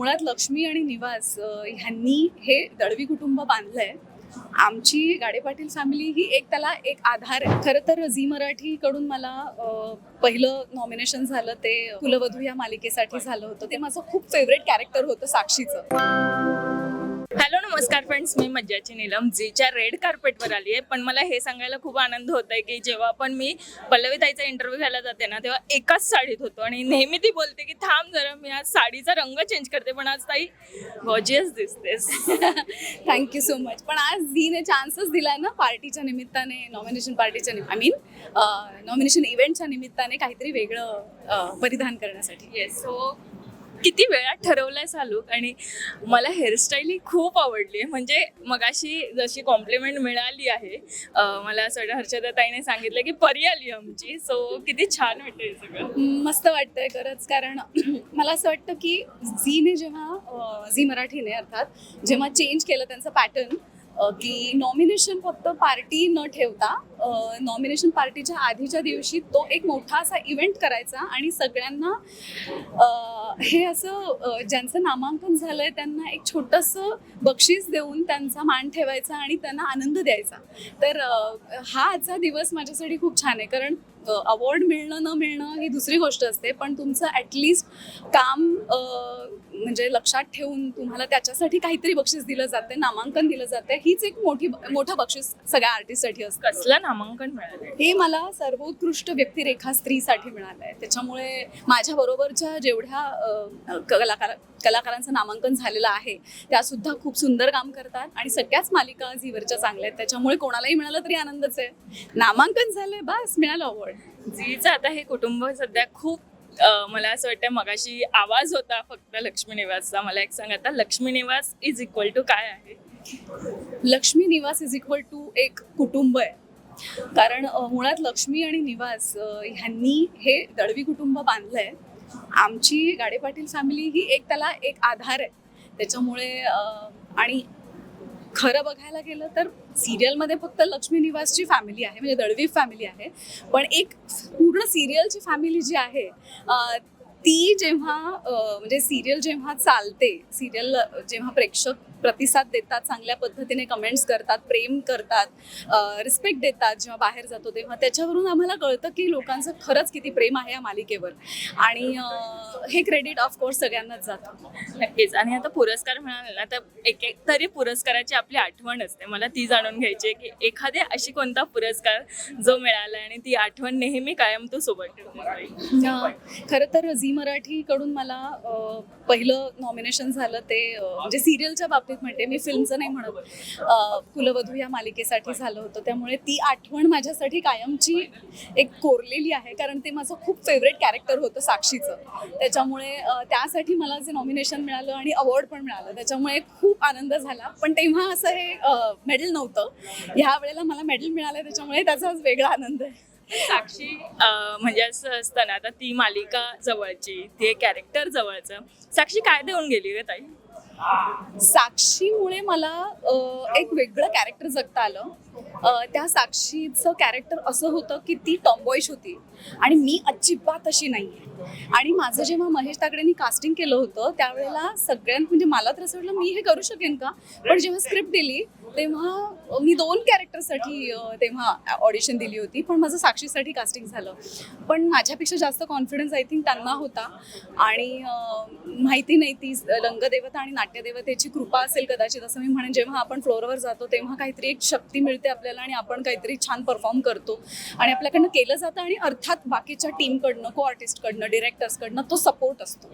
मुळात लक्ष्मी आणि निवास ह्यांनी हे दळवी कुटुंब बांधलंय. आमची गाडे पाटील फॅमिली ही एक त्याला एक आधार आहे. खरं तर झी मराठीकडून मला पहिलं नॉमिनेशन झालं ते कुलवधू या मालिकेसाठी झालं होतं. ते माझं खूप फेवरेट कॅरेक्टर होतं साक्षीचं. हॅलो नमस्कार फ्रेंड्स. मी मज्जाची नीलम जीच्या रेड कार्पेटवर आली आहे. पण मला हे सांगायला खूप आनंद होत आहे की जेव्हा पण मी पल्लवी ताईचा इंटरव्ह्यू घ्यायला जाते ना तेव्हा एकाच साडीत होतो. आणि नेहमी ती बोलते की थांब जरा मी आज साडीचा रंग चेंज करते पण आज ताई गॉजियस दिसतेस. थँक्यू सो मच पण आज झीने चान्सच दिलाय ना पार्टीच्या निमित्ताने नॉमिनेशन पार्टीच्या आय मीन नॉमिनेशन इव्हेंटच्या निमित्ताने काहीतरी वेगळं अ, परिधान करण्यासाठी. येस सो किती वेळात ठरवलाय हा लुक आणि मला हेअरस्टाईल ही खूप आवडली. म्हणजे मगाशी जशी कॉम्प्लिमेंट मिळाली आहे अं, मला असं वाटतं हर्षदा ताईने सांगितलं की परी आली आमची. सो किती छान वाटतं हे सगळं. मस्त वाटतंय खरंच. कारण मला असं वाटतं की झीने जेव्हा झी मराठीने अर्थात जेव्हा चेंज केलं त्यांचं पॅटर्न की नॉमिनेशन फक्त पार्टी न ठेवता नॉमिनेशन पार्टीच्या आधीच्या दिवशी तो एक मोठा असा इव्हेंट करायचा आणि सगळ्यांना हे असं ज्यांचं नामांकन झालंय त्यांना एक छोटंसं बक्षीस देऊन त्यांचा मान ठेवायचा आणि त्यांना आनंद द्यायचा. तर हा आजचा दिवस माझ्यासाठी खूप छान आहे. कारण अवॉर्ड मिळणं न मिळणं ही दुसरी गोष्ट असते पण तुमचं ॲटलिस्ट काम म्हणजे लक्षात ठेवून तुम्हाला त्याच्यासाठी काहीतरी बक्षीस दिलं जाते नामांकन दिलं जाते हीच एक मोठी मोठं बक्षीस सगळ्या आर्टिस्टसाठी असतं. कसलं नामांकन मिळालं हे मला सर्वोत्कृष्ट व्यक्तिरेखा स्त्रीसाठी मिळालं आहे त्याच्यामुळे माझ्या बरोबरच्या जेवढ्या कलाकार कलाकारांचं नामांकन झालेलं आहे त्या सुद्धा खूप सुंदर काम करतात आणि सगळ्याच मालिका झीवरच्या चांगल्या आहेत. त्याच्यामुळे कोणालाही मिळालं तरी आनंदच आहे. नामांकन झालंय बस मिळालं अवॉर्ड झीचं आता हे कुटुंब सध्या खूप मला असं वाटतं मगाशी आवाज होता फक्त लक्ष्मी निवासचा. मला एक सांग आता लक्ष्मी निवास इज इक्वल टू काय आहे? लक्ष्मी निवास इज इक्वल टू एक कुटुंब आहे. कारण अ, मुळात लक्ष्मी आणि निवास अ, ह्यांनी हे दळवी कुटुंब बांधलंय. आमची गाडे पाटील फॅमिली ही एक त्याला एक आधार आहे. त्याच्यामुळे अ, आणि खरं बघायला गेलं तर सिरियलमध्ये फक्त लक्ष्मी निवासची फॅमिली आहे म्हणजे दळवी फॅमिली आहे. पण एक पूर्ण सिरियलची फॅमिली जी आहे ती जेव्हा म्हणजे सिरियल जेव्हा चालते सिरियल जेव्हा प्रेक्षक प्रतिसाद देतात चांगल्या पद्धतीने कमेंट्स करतात प्रेम करतात रिस्पेक्ट देतात जेव्हा बाहेर जातो तेव्हा त्याच्यावरून आम्हाला कळतं की लोकांचं खरंच किती प्रेम आहे या मालिकेवर. आणि हे क्रेडिट ऑफकोर्स सगळ्यांनाच जातं. नक्कीच. आणि आता पुरस्कार म्हणाले ना तर एक एक तरी पुरस्काराची आपली आठवण असते. मला ती जाणून घ्यायची आहे की एखाद्या अशी कोणता पुरस्कार जो मिळाला आणि ती आठवण नेहमी कायम तो सोबत खरं तर झी मराठीकडून मला पहिलं नॉमिनेशन झालं ते म्हणजे सिरियलच्या बाबतीत म्हणते मी फिल्मचं नाही म्हणत. कुलवधू या मालिकेसाठी झालं होतं. त्यामुळे ती आठवण माझ्यासाठी कायमची एक कोरलेली आहे कारण ते माझं खूप फेवरेट कॅरेक्टर होतं साक्षीचं. त्याच्यामुळे त्यासाठी मला जे नॉमिनेशन मिळालं आणि अवॉर्ड पण मिळालं त्याच्यामुळे खूप आनंद झाला. पण तेव्हा असं हे मेडल नव्हतं. ह्या वेळेला मला मेडल मिळालं त्याच्यामुळे त्याचा वेगळा आनंद आहे. साक्षी म्हणजे असं असतं ना आता ती मालिका जवळची ते कॅरेक्टर जवळचं. साक्षी काय देऊन गेली रे ताई? साक्षीमुळे मला एक वेगळं कॅरेक्टर जगता आलं. त्या साक्षीचं कॅरेक्टर असं होतं की ती टॉम्बॉईश होती आणि मी अजिबात अशी नाही आहे आणि माझं जेव्हा महेश ताकडेंनी कास्टिंग केलं होतं त्यावेळेला सगळ्यां म्हणजे मला तर असं वाटलं मी हे करू शकेन का? पण जेव्हा स्क्रिप्ट दिली तेव्हा मी दोन कॅरेक्टरसाठी तेव्हा ऑडिशन दिली होती पण माझं साक्षीसाठी कास्टिंग झालं. पण माझ्यापेक्षा जास्त कॉन्फिडन्स आय थिंक त्यांना होता. आणि माहिती नाही ती रंगदेवता आणि नाट्यदेवतेची कृपा असेल कदाचित असं मी म्हणेन. जेव्हा आपण फ्लोअरवर जातो तेव्हा काहीतरी एक शक्ती मिळते आपल्याला आणि आपण काहीतरी छान परफॉर्म करतो. आणि आपल्याकडनं केलं जातं आणि अर्थात बाकीच्या टीमकडनं को आर्टिस्टकडनं डिरेक्टर्सकडनं तो सपोर्ट असतो.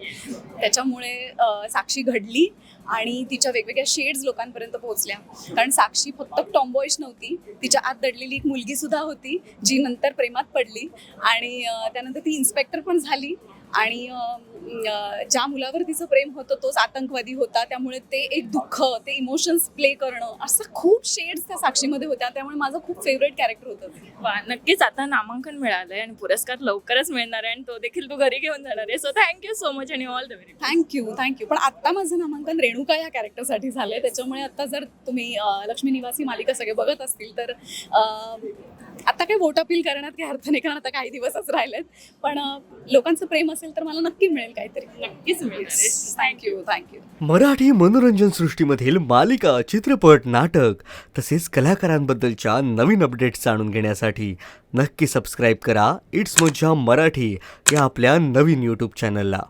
त्याच्यामुळे साक्षी घडली आणि तिच्या वेगवेगळ्या शेड्स लोकांपर्यंत पोहोचल्या. कारण साक्षी फक्त टॉम्बॉईश नव्हती तिच्या आत दडलेली एक मुलगी सुद्धा होती जी नंतर प्रेमात पडली आणि त्यानंतर ती इन्स्पेक्टर पण झाली. आणि ज्या मुलावर तिचं प्रेम होतं तोच आतंकवादी होता. त्यामुळे ते एक दुःख ते इमोशन्स प्ले करणं असं खूप शेड्स त्या साक्षीमध्ये होत्या. त्यामुळे माझं खूप फेवरेट कॅरेक्टर होतं. वा नक्कीच आता नामांकन मिळालंय आणि पुरस्कार लवकरच मिळणार आहे आणि तो देखील तू घरी घेऊन जाणार आहे. So thank you so much आणि all the very thank you thank you पण आत्ता माझं नामांकन रेणुका या कॅरेक्टरसाठी झालंय. त्याच्यामुळे आता जर तुम्ही लक्ष्मी निवासी मालिका सगळे बघत असतील तर आता काही वोट अपील करण्यात काही अर्थ नाही कारण आता काही दिवसच राहिलेत. पण लोकांचं प्रेम असेल असेल तर मला नक्की मिळेल काहीतरी. नक्कीच मिळेल. थँक्यू थँक्यू मराठी मनोरंजन सृष्टीमधील मालिका चित्रपट नाटक तसेच कलाकारांबद्दलच्या नवीन अपडेट्स जाणून घेण्यासाठी नक्की सबस्क्राईब करा. इट्स मज्जा मराठी या आपल्या नवीन यूट्यूब चॅनलला